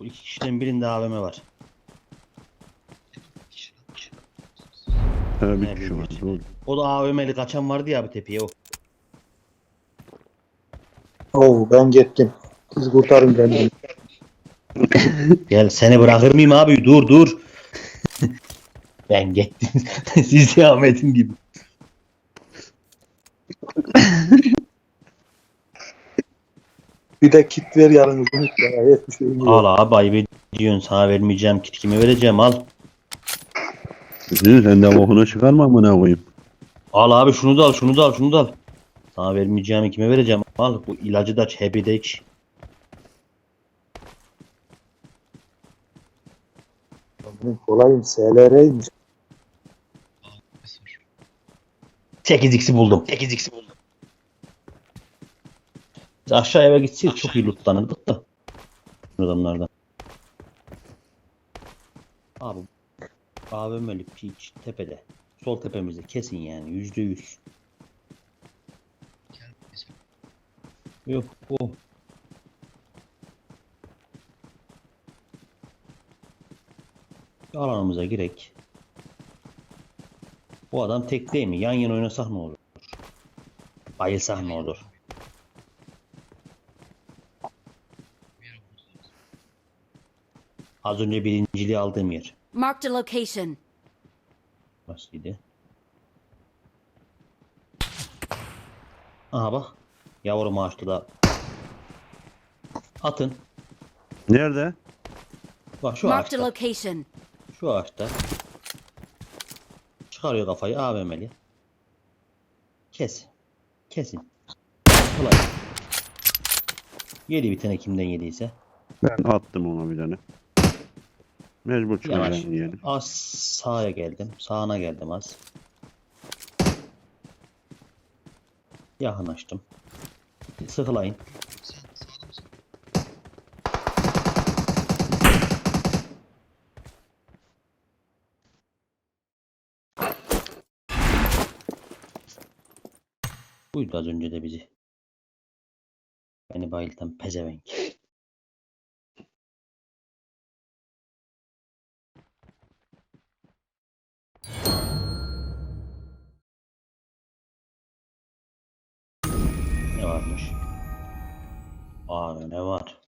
Bu iki kişiden birinde AVM var. Ha bir kişi var. Doğru. O da AVM'li kaçan vardı ya bu tepeye o. Oo ben gittim. Siz kurtarın beni. Gel seni bırakır mıyım abi? Dur dur. ben gittim. Siz devam edin gibi. Bir de kit ver yarın unut ya. Şeyim yok. Al abi ayıp ediyorsun. Sana vermeyeceğim. Kit kime vereceğim al. Hı, Sen de bokunu çıkarma amına koyayım. Al abi şunu da al şunu da al şunu da al. Sana vermeyeceğim kime vereceğim al. Bu ilacı da aç hebi de iç. Benim Kolayım SLR'ymiş. 8x'i buldum. 8x'i buldum. Biz aşağı eve gitseydik çok iyi lootlanırdık da. Adamlardan. Abi AVM'li piç tepede. Sol tepemizde kesin yani yüzde yüz. Yok o. Alanımıza girek. Bu adam tek değil mi? Yan yana oynasak ne olur? Bayılsak ne olur? Az önce birinciliği aldığım yer. Marked a location. Nasılydı? Aha bak. Yavrum ağaçta da. Atın. Nerede? Bak şu Marked a ağaçta. location. Şu ağaçta. Çıkarıyor kafayı AVM'li. Kes. Kesin. Kolay. Yedi bir tane kimden yediyse. Ben attım ona bir tane. Mecbur Yavaş. çıkacaksın yani. Az sağa geldim. Sağına geldim az. Yakınlaştım. Sıkılayın. Buydu az önce de bizi. Beni bayıltan pezevenk. Ne varmış? Abi ne var?